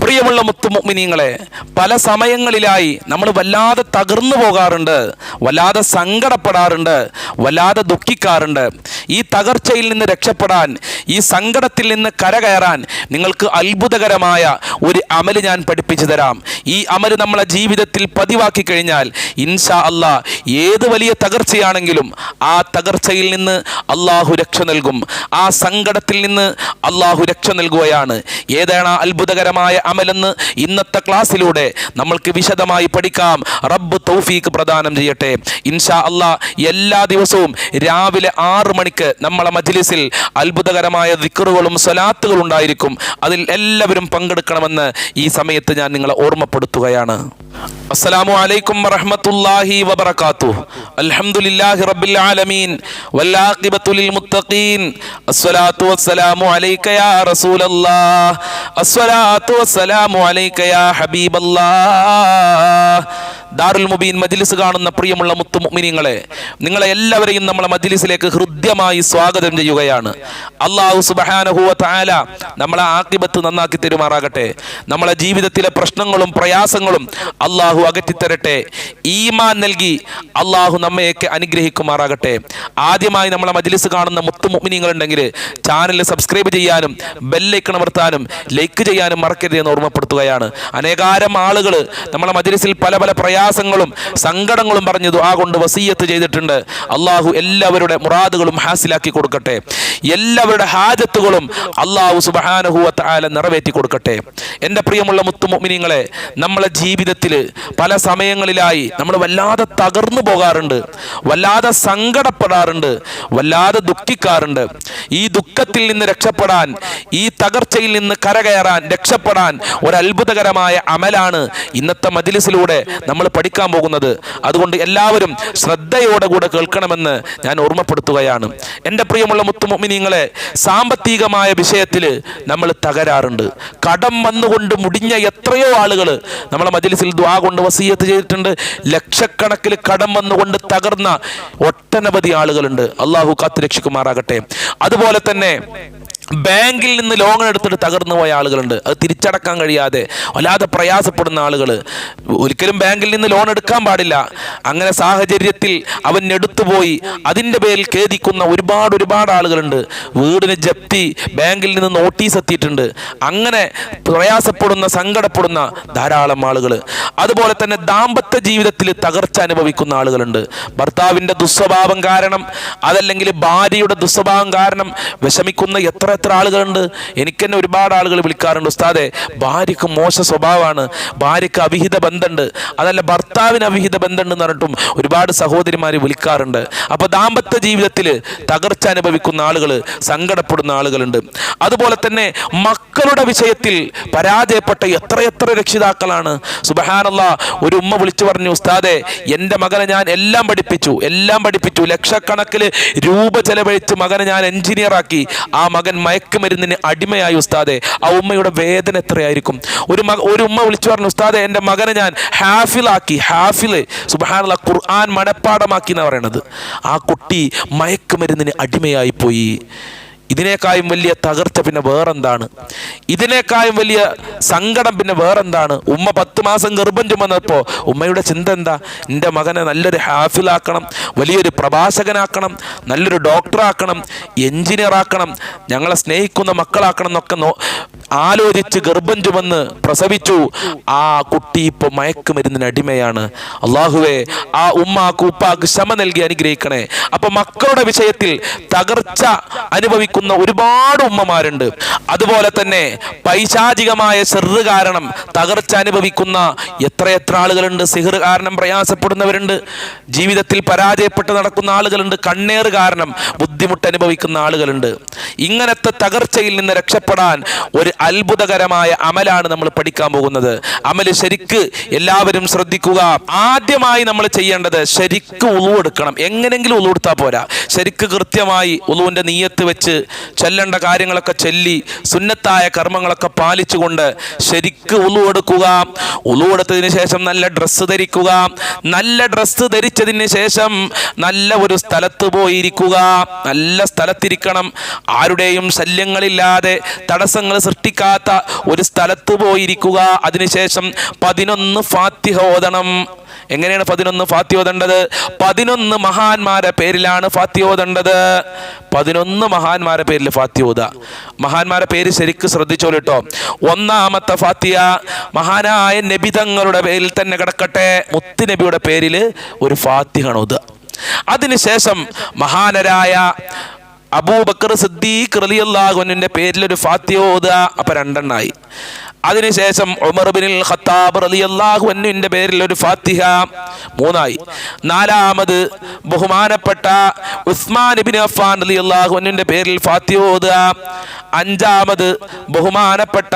പ്രിയമുള്ള മുത്തുമുമിനീങ്ങളെ പല സമയങ്ങളിലായി നമ്മൾ വല്ലാതെ തകർന്നു പോകാറുണ്ട് വല്ലാതെ സങ്കടപ്പെടാറുണ്ട് വല്ലാതെ ദുഃഖിക്കാറുണ്ട്. ഈ തകർച്ചയിൽ നിന്ന് രക്ഷപ്പെടാൻ ഈ സങ്കടത്തിൽ നിന്ന് കരകയറാൻ നിങ്ങൾക്ക് അത്ഭുതകരമായ ഒരു അമൽ ഞാൻ പഠിപ്പിച്ചു തരാം. ഈ അമൽ നമ്മളെ ജീവിതത്തിൽ പതിവാക്കി കഴിഞ്ഞാൽ ഇൻഷാ അല്ലാ ഏത് വലിയ തകർച്ചയാണെങ്കിലും ആ തകർച്ചയിൽ നിന്ന് അള്ളാഹു രക്ഷ നൽകും. ആ സങ്കടത്തിൽ നിന്ന് അള്ളാഹു രക്ഷ നൽകുകയാണ്. ഏതാണ് അത്ഭുതകരമായ അമലെന്ന് ഇന്നത്തെ ക്ലാസ്സിലൂടെ നമ്മൾക്ക് വിശദമായി പഠിക്കാം. റബ്ബ് തൗഫീക്ക് പ്രദാനം ചെയ്യട്ടെ. ഇൻഷാ അള്ളാ എല്ലാ ദിവസവും രാവിലെ ആറ് മണിക്ക് നമ്മളെ മജ്ലിസിൽ അത്ഭുതകരമായ ദിക്കറുകളും സ്വലാത്തുകളും ഉണ്ടായിരിക്കും. അതിൽ എല്ലാവരും പങ്കെടുക്കണമെന്ന് ഈ സമയത്ത് ഞാൻ നിങ്ങളെ ഓർമ്മപ്പെടുത്തുകയാണ്. السلام عليكم ورحمة الله وبركاته. الحمد لله رب العالمين والعاقبة للمتقين. الصلاة والسلام عليك يا رسول الله. الصلاة والسلام عليك يا حبيب الله. ദാറുൽ മുബീൻ മജിലിസ് കാണുന്ന പ്രിയമുള്ള മുത്തു മുമിനിങ്ങളെ നിങ്ങളെ എല്ലാവരെയും നമ്മളെ മജിലിസിലേക്ക് ഹൃദ്യമായി സ്വാഗതം ചെയ്യുകയാണ്. അള്ളാഹു സുബ്ഹാനഹു താല നമ്മളെ ആക്കിബത്ത് നന്നാക്കി തരുമാറാകട്ടെ. നമ്മളെ ജീവിതത്തിലെ പ്രശ്നങ്ങളും പ്രയാസങ്ങളും അള്ളാഹു അകറ്റിത്തരട്ടെ. ഈമാൻ നൽകി അള്ളാഹു നമ്മയൊക്കെ അനുഗ്രഹിക്കുമാറാകട്ടെ. ആദ്യമായി നമ്മളെ മജിലിസ് കാണുന്ന മുത്തു മുഅ്മിനീങ്ങൾ ഉണ്ടെങ്കിൽ ചാനൽ സബ്സ്ക്രൈബ് ചെയ്യാനും ബെല്ലൈക്കൺ അമർത്താനും ലൈക്ക് ചെയ്യാനും മറക്കരുത് എന്ന് ഓർമ്മപ്പെടുത്തുകയാണ്. അനേകാരം ആളുകൾ നമ്മളെ മജിലിസിൽ പല പല പ്രയാസങ്ങളും സങ്കടങ്ങളും പറഞ്ഞ് ദുആ കൊണ്ട് വസീയത്ത് ചെയ്തിട്ടുണ്ട്. അള്ളാഹു എല്ലാവരുടെ മുറാദുകളും ഹാസിലാക്കി കൊടുക്കട്ടെ. എല്ലാവരുടെ ഹാജത്തുകളും അള്ളാഹു സുബഹാനഹുവ തആല നിറവേറ്റി കൊടുക്കട്ടെ. എന്റെ പ്രിയമുള്ള മുത്തുമോമിനിങ്ങളെ നമ്മളെ ജീവിതത്തിൽ പല സമയങ്ങളിലായി നമ്മൾ വല്ലാതെ തകർന്നു പോകാറുണ്ട്. വല്ലാതെ സങ്കടപ്പെടാറുണ്ട്. വല്ലാതെ ദുഃഖിക്കാറുണ്ട്. ഈ ദുഃഖത്തിൽ നിന്ന് രക്ഷപ്പെടാൻ ഈ തകർച്ചയിൽ നിന്ന് കരകയറാൻ രക്ഷപ്പെടാൻ ഒരു അത്ഭുതകരമായ അമലാണ് ഇന്നത്തെ മജിലിസിലൂടെ നമ്മൾ പഠിക്കാൻ പോകുന്നത്. അതുകൊണ്ട് എല്ലാവരും ശ്രദ്ധയോടെ കൂടെ കേൾക്കണമെന്ന് ഞാൻ ഓർമ്മപ്പെടുത്തുകയാണ്. എന്റെ പ്രിയമുള്ള മുത്തുമൊമിനിങ്ങളെ സാമ്പത്തികമായ വിഷയത്തിൽ നമ്മൾ തകരാറുണ്ട്. കടം വന്നുകൊണ്ട് മുടിഞ്ഞ എത്രയോ ആളുകൾ നമ്മളെ മജലിസിൽ ദ്വാ കൊണ്ട് വസീയത്ത് ചെയ്തിട്ടുണ്ട്. ലക്ഷക്കണക്കിൽ കടം വന്നുകൊണ്ട് തകർന്ന ഒട്ടനവധി ആളുകളുണ്ട്. അള്ളാഹു കാത്തു രക്ഷിക്കുമാറാകട്ടെ അതുപോലെ തന്നെ ബാങ്കിൽ നിന്ന് ലോൺ എടുത്തിട്ട് തകർന്നു പോയ ആളുകളുണ്ട്. അത് തിരിച്ചടക്കാൻ കഴിയാതെ വല്ലാതെ പ്രയാസപ്പെടുന്ന ആളുകൾ ഒരിക്കലും ബാങ്കിൽ നിന്ന് ലോൺ എടുക്കാൻ പാടില്ല. അങ്ങനെ സാഹചര്യത്തിൽ അവൻ എടുത്തുപോയി. അതിന്റെ പേരിൽ ഖേദിക്കുന്ന ഒരുപാട് ഒരുപാട് ആളുകളുണ്ട്. വീടിന് ജപ്തി ബാങ്കിൽ നിന്ന് നോട്ടീസ് എത്തിയിട്ടുണ്ട്. അങ്ങനെ പ്രയാസപ്പെടുന്ന സങ്കടപ്പെടുന്ന ധാരാളം ആളുകൾ അതുപോലെ തന്നെ ദാമ്പത്യ ജീവിതത്തിൽ തകർച്ച അനുഭവിക്കുന്ന ആളുകളുണ്ട്. ഭർത്താവിന്റെ ദുസ്വഭാവം കാരണം അതല്ലെങ്കിൽ ഭാര്യയുടെ ദുസ്വഭാവം കാരണം വിഷമിക്കുന്ന എത്ര എത്ര ആളുകളുണ്ട്. എനിക്ക് തന്നെ ഒരുപാട് ആളുകൾ വിളിക്കാറുണ്ട് ഉസ്താദെ ഭാര്യക്ക് മോശ സ്വഭാവമാണ് ഭാര്യക്ക് അവിഹിത ബന്ധമുണ്ട് അതല്ല ഭർത്താവിന് അവിഹിത ബന്ധമുണ്ടെന്ന് പറഞ്ഞിട്ടും ഒരുപാട് സഹോദരിമാർ വിളിക്കാറുണ്ട്. അപ്പോൾ ദാമ്പത്യ ജീവിതത്തിൽ തകർച്ച അനുഭവിക്കുന്ന ആളുകൾ സങ്കടപ്പെടുന്ന ആളുകളുണ്ട്. അതുപോലെ തന്നെ മക്കളുടെ വിഷയത്തിൽ പരാജയപ്പെട്ട എത്രയെത്ര രക്ഷിതാക്കളാണ്. ഒരു ഉമ്മ വിളിച്ചു പറഞ്ഞു ഉസ്താദെ എന്റെ മകനെ ഞാൻ എല്ലാം പഠിപ്പിച്ചു എല്ലാം പഠിപ്പിച്ചു ലക്ഷക്കണക്കിന് രൂപ ചെലവഴിച്ച് മകനെ ഞാൻ എഞ്ചിനീയർ ആക്കി. ആ മകൻ മയക്കുമരുന്നിന് അടിമയായി ഉസ്താദെ. ആ ഉമ്മയുടെ വേദന എത്രയായിരിക്കും? ഒരു മക ഒരു ഉമ്മ വിളിച്ചു പറഞ്ഞു ഉസ്താദെ എന്റെ മകനെ ഞാൻ ഹാഫിലാക്കി ഹാഫിൽ സുബാനുള്ള ഖുർആൻ മനഃപ്പാടമാക്കി എന്ന് പറയണത്. ആ കുട്ടി മയക്കുമരുന്നിന് അടിമയായി പോയി ഇതിനേക്കാളും വലിയ തകർച്ച പിന്നെ വേറെന്താണ്? ഇതിനേക്കാളും വലിയ സങ്കടം പിന്നെ വേറെന്താണ്? ഉമ്മ പത്ത് മാസം ഗർഭം ചുമന്നപ്പോൾ ഉമ്മയുടെ ചിന്ത എന്താ? എന്റെ മകനെ നല്ലൊരു ഹാഫിലാക്കണം വലിയൊരു പ്രഭാഷകനാക്കണം നല്ലൊരു ഡോക്ടറാക്കണം എഞ്ചിനീയർ ആക്കണം ഞങ്ങളെ സ്നേഹിക്കുന്ന മക്കളാക്കണം എന്നൊക്കെ ആലോചിച്ച് ഗർഭം ചുമന്ന് പ്രസവിച്ചു. ആ കുട്ടി ഇപ്പോൾ മയക്കുമരുന്നിന് അടിമയാണ്. അള്ളാഹുവേ ആ ഉമ്മാക്ക് ഉപ്പാക്ക് ക്ഷമ നൽകി അനുഗ്രഹിക്കണേ. അപ്പൊ മക്കളുടെ വിഷയത്തിൽ തകർച്ച അനുഭവിക്കുന്ന ഒരുപാട് ഉമ്മമാരുണ്ട്. അതുപോലെ തന്നെ പൈശാചികമായ സിറ് കാരണം തകർച്ച അനുഭവിക്കുന്ന എത്രയെത്ര ആളുകളുണ്ട്. സിഹർ കാരണം പ്രയാസപ്പെടുന്നവരുണ്ട്. ജീവിതത്തിൽ പരാജയപ്പെട്ട് നടക്കുന്ന ആളുകളുണ്ട്. കണ്ണേറ് കാരണം ബുദ്ധിമുട്ട് അനുഭവിക്കുന്ന ആളുകളുണ്ട്. ഇങ്ങനത്തെ തകർച്ചയിൽ നിന്ന് രക്ഷപ്പെടാൻ ഒരു അത്ഭുതകരമായ അമലാണ് നമ്മൾ പഠിക്കാൻ പോകുന്നത്. അമൽ ശരിക്ക് എല്ലാവരും ശ്രദ്ധിക്കുക. ആദ്യമായി നമ്മൾ ചെയ്യേണ്ടത് ശരിക്ക് ഉളു എടുക്കണം. എങ്ങനെങ്കിലും ഉളു എടുത്താൽ പോരാ. ശരിക്ക് കൃത്യമായി ഉളുവിന്റെ നീയത്ത് വെച്ച് ചെല്ലേണ്ട കാര്യങ്ങളൊക്കെ ചൊല്ലി സുന്നത്തായ കർമ്മങ്ങളൊക്കെ പാലിച്ചുകൊണ്ട് ശരിക്ക് ഉളു എടുക്കുക. ഉളു എടുത്തതിന് ശേഷം നല്ല ഡ്രസ്സ് ധരിക്കുക. നല്ല ഡ്രസ്സ് ധരിച്ചതിന് ശേഷം നല്ല ഒരു സ്ഥലത്ത് പോയിരിക്കുക. നല്ല സ്ഥലത്തിരിക്കണം. ആരുടെയും ശല്യങ്ങളില്ലാതെ തടസ്സങ്ങൾ സൃഷ്ടിക്കാത്ത ഒരു സ്ഥലത്ത് പോയിരിക്കുക. അതിനുശേഷം പതിനൊന്ന് ഫാത്തിഹ ഓതണം എങ്ങനെയാണ് പതിനൊന്ന് ഫാത്തി ഓതേണ്ടത് പതിനൊന്ന് മഹാന്മാരെ പേരിലാണ് ഫാത്തി ഓതേണ്ടത് പതിനൊന്ന് മഹാന്മാരെ പേരിൽ ഫാത്തി ഓത മഹാന്മാരെ പേര് ശരിക്കും ശ്രദ്ധിച്ചോളിട്ടോ ഒന്നാമത്തെ ഫാത്തിയ മഹാനായ നബിതങ്ങളുടെ പേരിൽ തന്നെ കിടക്കട്ടെ. മുത്ത് നബിയുടെ പേരിൽ ഒരു ഫാത്തിഹാണ് ഓതുക അതിനുശേഷം മഹാനരായ അബൂബക്കർ സിദ്ദീഖ് റളിയല്ലാഹുവിന്റെ പേരിൽ ഒരു ഫാത്തിഹ ഓതുക അപ്പൊ രണ്ടെണ്ണായി അതിനുശേഷം ഉമർ ബിൻ ഖത്താബ് റളിയല്ലാഹു അൻഹുവിന്റെ പേരിൽ ഒരു ഫാത്തിഹ മൂന്നായി. നാലാമത് ബഹുമാനപ്പെട്ട ഉസ്മാൻ ബിൻ അഫ്ഫാൻ റളിയല്ലാഹു അള്ളാഹുവിന്റെ പേരിൽ ഫാത്തിഹ അഞ്ചാമത് ബഹുമാനപ്പെട്ട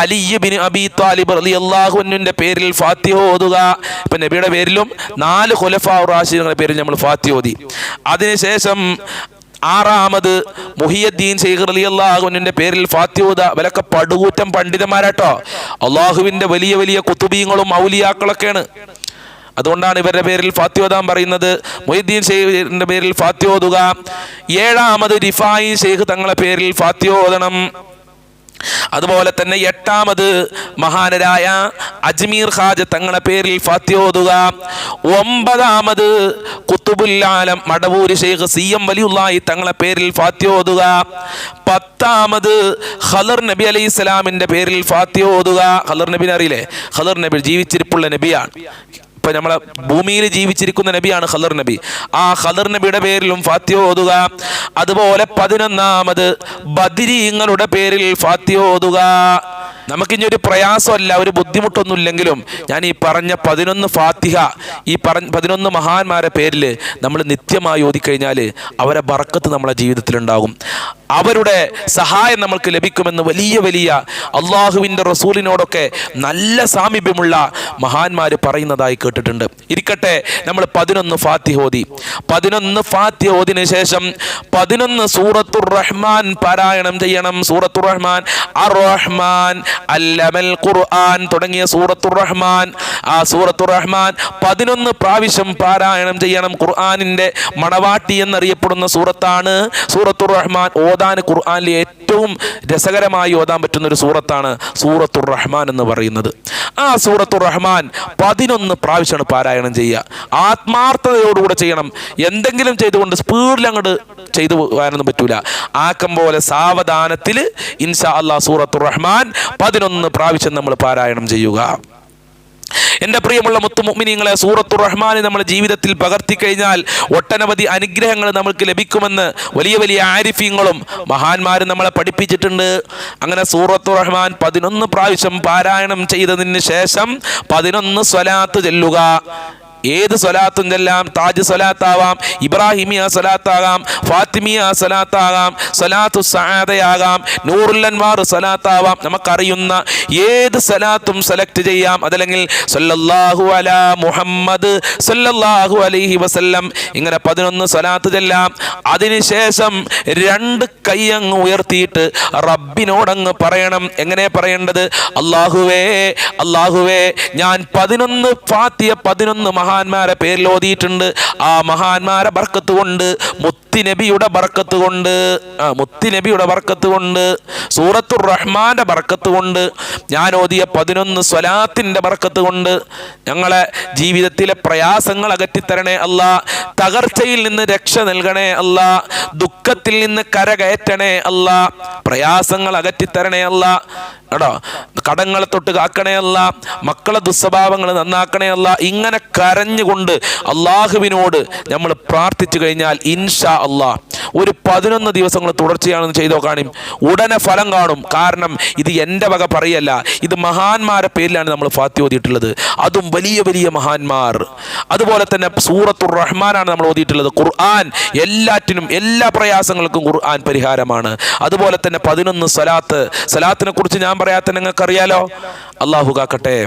അലി ബിൻ അബി താലിബ് റളിയല്ലാഹു അള്ളാഹുവിന്റെ പേരിൽ ഫാത്തിഹ ഓതുക. ഇപ്പൊ നബിയുടെ പേരിലും നാല് ഖുലഫ റാഷിദുകളുടെ പേരിൽ നമ്മൾ ഫാത്തിഹ ഓതി. അതിനുശേഷം ആറാമത് മുഹിയദ്ദീൻ ശൈഖ് അലി അള്ളാഹുവിന്റെ പേരിൽ ഫാത്യൂത ഇവരൊക്കെ പടുകൂറ്റം പണ്ഡിതന്മാരാട്ടോ. അള്ളാഹുവിന്റെ വലിയ വലിയ കുത്തുബീങ്ങളും ഔലിയാക്കളൊക്കെയാണ്. അതുകൊണ്ടാണ് ഇവരുടെ പേരിൽ ഫാത്യോദാൻ പറയുന്നത്. മൊയ്തീൻ ഷെയ്ഖിന്റെ പേരിൽ ഫാത്യോതുക ഏഴാമത് റിഫായി ഷെയ്ഖ് തങ്ങളുടെ പേരിൽ ഫാത്യോദനം അതുപോലെ തന്നെ എട്ടാമത് മഹാനരായ അജ്മീർ ഖാജ് തങ്ങളുടെ പേരിൽ ഫാത്യോതുക ഒമ്പതാമത് കുത്തുബുല്ലാലം മടവൂര് ഷെയ്ഖ് സി എം വലിയുള്ളായി തങ്ങളെ പേരിൽ ഫാത്യോതുക പത്താമത് ഖലർ നബി അലൈഹി ഇസ്ലാമിന്റെ പേരിൽ ഫാത്യോതുക ഖലർ നബിനെ അറിയില്ലേ? ഖലർ നബി ജീവിച്ചിരിപ്പുള്ള നബിയാണ്. ഇപ്പൊ നമ്മളെ ഭൂമിയിൽ ജീവിച്ചിരിക്കുന്ന നബിയാണ് ഖദർ നബി. ആ ഖദർ നബിയുടെ പേരിലും ഫാത്തിഹ ഓതുക. അതുപോലെ പതിനൊന്നാമത് ബദിരീങ്ങളുടെ പേരിൽ ഫാത്തിഹ ഓതുക. നമുക്കിനി ഒരു പ്രയാസമല്ല ഒരു ബുദ്ധിമുട്ടൊന്നുമില്ലെങ്കിലും ഞാൻ ഈ പറഞ്ഞ പതിനൊന്ന് ഫാത്തിഹ ഈ പറഞ്ഞ പതിനൊന്ന് മഹാന്മാരെ പേരിൽ നമ്മൾ നിത്യമായി ഓതിക്കഴിഞ്ഞാൽ അവരെ ബറക്കത്ത് നമ്മളെ ജീവിതത്തിലുണ്ടാകും. അവരുടെ സഹായം നമ്മൾക്ക് ലഭിക്കുമെന്ന് വലിയ വലിയ അള്ളാഹുവിന്റെ റസൂലിനോടൊക്കെ നല്ല സാമീപ്യമുള്ള മഹാന്മാർ പറയുന്നതായി കേട്ടിട്ടുണ്ട്. ഇരിക്കട്ടെ നമ്മൾ പതിനൊന്ന് ഫാത്തിഹ ഓതി. പതിനൊന്ന് ഫാത്തിഹ ഓതിന് ശേഷം പതിനൊന്ന് സൂറത്തുർ റഹ്മാൻ പാരായണം ചെയ്യണം. സൂറത്തുർ റഹ്മാൻ അർ റഹ്മാൻ അല്ലമൽ ഖുർആൻ തുടങ്ങിയ സൂറത്തുർ റഹ്മാൻ. ആ സൂറത്തുർ റഹ്മാൻ പതിനൊന്ന് പ്രാവശ്യം പാരായണം ചെയ്യണം. ഖുർആനിന്റെ മണവാട്ടി എന്നറിയപ്പെടുന്ന സൂറത്താണ് സൂറത്തുർ റഹ്മാൻ ഓതാൻ ഖുർആാനിലെ ഏറ്റവും രസകരമായി ഓതാൻ പറ്റുന്ന ഒരു സൂറത്താണ് സൂറത്തുർ റഹ്മാൻ എന്ന് പറയുന്നത്. ആ സൂറത്തുർ റഹ്മാൻ പതിനൊന്ന് പ്രാവശ്യമാണ് പാരായണം ചെയ്യുക. ആത്മാർത്ഥതയോടുകൂടെ ചെയ്യണം. എന്തെങ്കിലും ചെയ്തുകൊണ്ട് സ്പീഡിൽ അങ്ങോട്ട് ചെയ്തു പോകാനൊന്നും പറ്റൂല. ആക്കം പോലെ സാവധാനത്തിൽ ഇൻഷാ അള്ളാ സൂറത്തുർ റഹ്മാൻ പതിനൊന്ന് പ്രാവശ്യം നമ്മൾ പാരായണം ചെയ്യുക. എന്റെ പ്രിയമുള്ള മുത്തുമുമിനിങ്ങളെ സൂറത്തു റഹ്മാനെ നമ്മൾ ജീവിതത്തിൽ പകർത്തി കഴിഞ്ഞാൽ ഒട്ടനവധി അനുഗ്രഹങ്ങൾ നമുക്ക് ലഭിക്കുമെന്ന് വലിയ വലിയ ആരിഫ്യങ്ങളും മഹാന്മാരും നമ്മളെ പഠിപ്പിച്ചിട്ടുണ്ട്. അങ്ങനെ സൂറത്തു റഹ്മാൻ പതിനൊന്ന് പ്രാവശ്യം പാരായണം ചെയ്തതിന് ശേഷം പതിനൊന്ന് സ്വലാത്ത് ചെല്ലുക. ഏത് സ്വലാത്തും ചെല്ലാം താജ് സ്വലാത്താവാം ഇബ്രാഹിമിയ സ്വലാത്താകാം ഫാത്തിമിയ സ്വലാത്താകാം സ്വലാത്തു സഹാദയാകാം നൂറുല്ലൻമാർ സ്വലാത്താവാം. നമുക്കറിയുന്ന ഏത് സ്വലാത്തും സെലക്ട് ചെയ്യാം. അതല്ലെങ്കിൽ സല്ലല്ലാഹു അല മുഹമ്മദ് സല്ലല്ലാഹു അലൈഹി വസല്ലം ഇങ്ങനെ പതിനൊന്ന് സ്വലാത്ത് ചെല്ലാം. അതിനുശേഷം രണ്ട് കൈ അങ്ങ് ഉയർത്തിയിട്ട് റബ്ബിനോടങ്ങ് പറയണം. എങ്ങനെ പറയേണ്ടത്? അള്ളാഹുവേ അള്ളാഹുവേ ഞാൻ പതിനൊന്ന് ഫാത്തിയ പതിനൊന്ന് മഹാന്മാരെ പേരിൽ ഓതിയിട്ടുണ്ട്. ആ മഹാന്മാരെ ബർക്കത്ത് കൊണ്ട് മുത്തിനബിയുടെ ബർക്കത്ത് കൊണ്ട് ആ മുത്തിനബിയുടെ ബർക്കത്ത് കൊണ്ട് സൂറത്തുർ റഹ്മാന്റെ ബർക്കത്ത് കൊണ്ട് ഞാൻ ഓതിയ പതിനൊന്ന് സ്വലാത്തിന്റെ ബർക്കത്ത് കൊണ്ട് ഞങ്ങളെ ജീവിതത്തിലെ പ്രയാസങ്ങൾ അകറ്റിത്തരണേ അല്ല തകർച്ചയിൽ നിന്ന് രക്ഷ നൽകണേ അല്ല ദുഃഖത്തിൽ നിന്ന് കരകയറ്റണേ അല്ല പ്രയാസങ്ങൾ അകറ്റിത്തരണേ അല്ല കേട്ടോ കടങ്ങളെ തൊട്ട് കാക്കണേ അല്ല മക്കളെ ദുസ്വഭാവങ്ങൾ നന്നാക്കണേ അല്ല ഇങ്ങനെ കരഞ്ഞുകൊണ്ട് അള്ളാഹുവിനോട് നമ്മൾ പ്രാർത്ഥിച്ചു കഴിഞ്ഞാൽ ഇൻഷാ അള്ളാഹ് ഒരു പതിനൊന്ന് ദിവസങ്ങൾ തുടർച്ചയാണെന്ന് ചെയ്തോ കാണും. ഉടനെ ഫലം കാണും. കാരണം ഇത് എന്റെ വക പറയല്ല ഇത് മഹാന്മാരെ പേരിലാണ് നമ്മൾ ഫാത്തി ഓതിയിട്ടുള്ളത്. അതും വലിയ വലിയ മഹാന്മാർ. അതുപോലെ തന്നെ സൂറത്തുർ റഹ്മാനാണ് നമ്മൾ ഓതിയിട്ടുള്ളത്. ഖുർആൻ എല്ലാറ്റിനും എല്ലാ പ്രയാസങ്ങൾക്കും ഖുർആൻ പരിഹാരമാണ്. അതുപോലെ തന്നെ പതിനൊന്ന് സലാത്ത്. സലാത്തിനെ കുറിച്ച് ഞാൻ പറയാത്ത നിങ്ങൾക്കറിയാലോ? അള്ളാഹു കാക്കട്ടെ.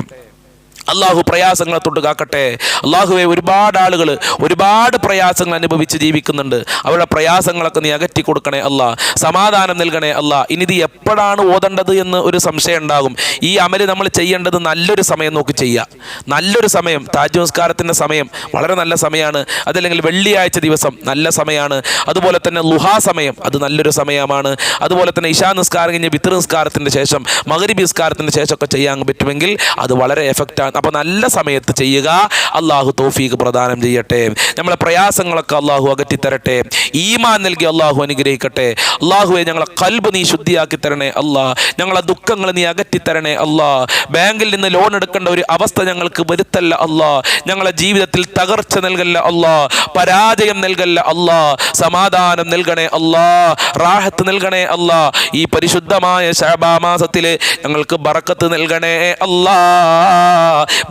അള്ളാഹു പ്രയാസങ്ങളെ തൊട്ട് കാക്കട്ടെ. അള്ളാഹുവെ ഒരുപാട് ആളുകൾ ഒരുപാട് പ്രയാസങ്ങൾ അനുഭവിച്ച് ജീവിക്കുന്നുണ്ട്. അവരുടെ പ്രയാസങ്ങളൊക്കെ നീ അകറ്റി കൊടുക്കണേ അല്ല. സമാധാനം നൽകണേ അല്ല. ഇനി ഇത് എപ്പോഴാണ് ഓതേണ്ടത് എന്ന് ഒരു സംശയം ഉണ്ടാകും. ഈ അമൽ നമ്മൾ ചെയ്യേണ്ടത് നല്ലൊരു സമയം നോക്കി ചെയ്യുക. നല്ലൊരു സമയം താജ് നമസ്കാരത്തിന്റെ സമയം വളരെ നല്ല സമയമാണ്. അതല്ലെങ്കിൽ വെള്ളിയാഴ്ച ദിവസം നല്ല സമയമാണ്. അതുപോലെ തന്നെ ലുഹാ സമയം അത് നല്ലൊരു സമയമാണ്. അതുപോലെ തന്നെ ഇഷാ നിസ്കാരം കഴിഞ്ഞ് വിത്ര നിസ്കാരത്തിന്റെ ശേഷം മകരി നിസ്കാരത്തിന്റെ ശേഷമൊക്കെ ചെയ്യാൻ പറ്റുമെങ്കിൽ അത് വളരെ എഫക്റ്റാണ് അപ്പോൾ നല്ല സമയത്ത് ചെയ്യുക. അള്ളാഹു തോഫീക്ക് പ്രദാനം ചെയ്യട്ടെ. നമ്മളെ പ്രയാസങ്ങളൊക്കെ അള്ളാഹു അകറ്റിത്തരട്ടെ. ഈമാൻ നൽകി അള്ളാഹു അനുഗ്രഹിക്കട്ടെ. അള്ളാഹുവെ ഞങ്ങളെ കൽബ് നീ ശുദ്ധിയാക്കി തരണേ അല്ലാ. ഞങ്ങളെ ദുഃഖങ്ങൾ നീ അകറ്റിത്തരണേ അല്ലാ. ബാങ്കിൽ നിന്ന് ലോൺ എടുക്കേണ്ട ഒരു അവസ്ഥ ഞങ്ങൾക്ക് വരുത്തല്ല അല്ലാ. ഞങ്ങളെ ജീവിതത്തിൽ തകർച്ച നൽകല്ല അല്ലാ. പരാജയം നൽകല്ല അല്ലാ. സമാധാനം നൽകണേ അല്ലാ. റാഹത്ത് നൽകണേ അല്ലാ. ഈ പരിശുദ്ധമായ ശബാമാസത്തിൽ ഞങ്ങൾക്ക് ബറക്കത്ത് നൽകണേ അല്ലാ.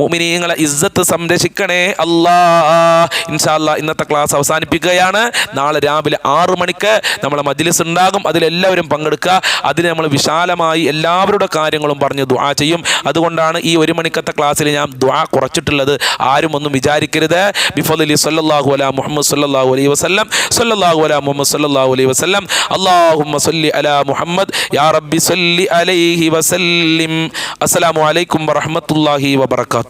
മുഅ്മിനീങ്ങളെ ഇസ്സത്ത് സംരക്ഷിക്കണേ അല്ലാ ഇൻഷാല്ല ഇന്നത്തെ ക്ലാസ് അവസാനിപ്പിക്കുകയാണ്. നാളെ രാവിലെ ആറു മണിക്ക് നമ്മളെ മജ്ലിസ് ഉണ്ടാകും. അതിലെല്ലാവരും പങ്കെടുക്കുക. അതിന് നമ്മൾ വിശാലമായി എല്ലാവരുടെ കാര്യങ്ങളും പറഞ്ഞ് ദുആ ചെയ്യും. അതുകൊണ്ടാണ് ഈ ഒരു മണിക്കത്തെ ക്ലാസ്സിൽ ഞാൻ ദുആ കുറച്ചിട്ടുള്ളത്. ആരും ഒന്നും വിചാരിക്കരുത്. ബിഫലി സല്ലല്ലാഹു അല മുഹമ്മദ് സല്ലാഹു അലൈ വസ്ലം സല്ലല്ലാഹു അല മുഹമ്മദ് സല്ലാഹു അലൈ വസ്ലം അല്ലാഹുമ്മ സല്ലി അല മുഹമ്മദ്. യാ റബ്ബി സല്ലി അലൈഹി വസല്ലിം. അസ്സലാമു അലൈക്കും വറഹ്മത്തുള്ളാഹി وبرکاتہ۔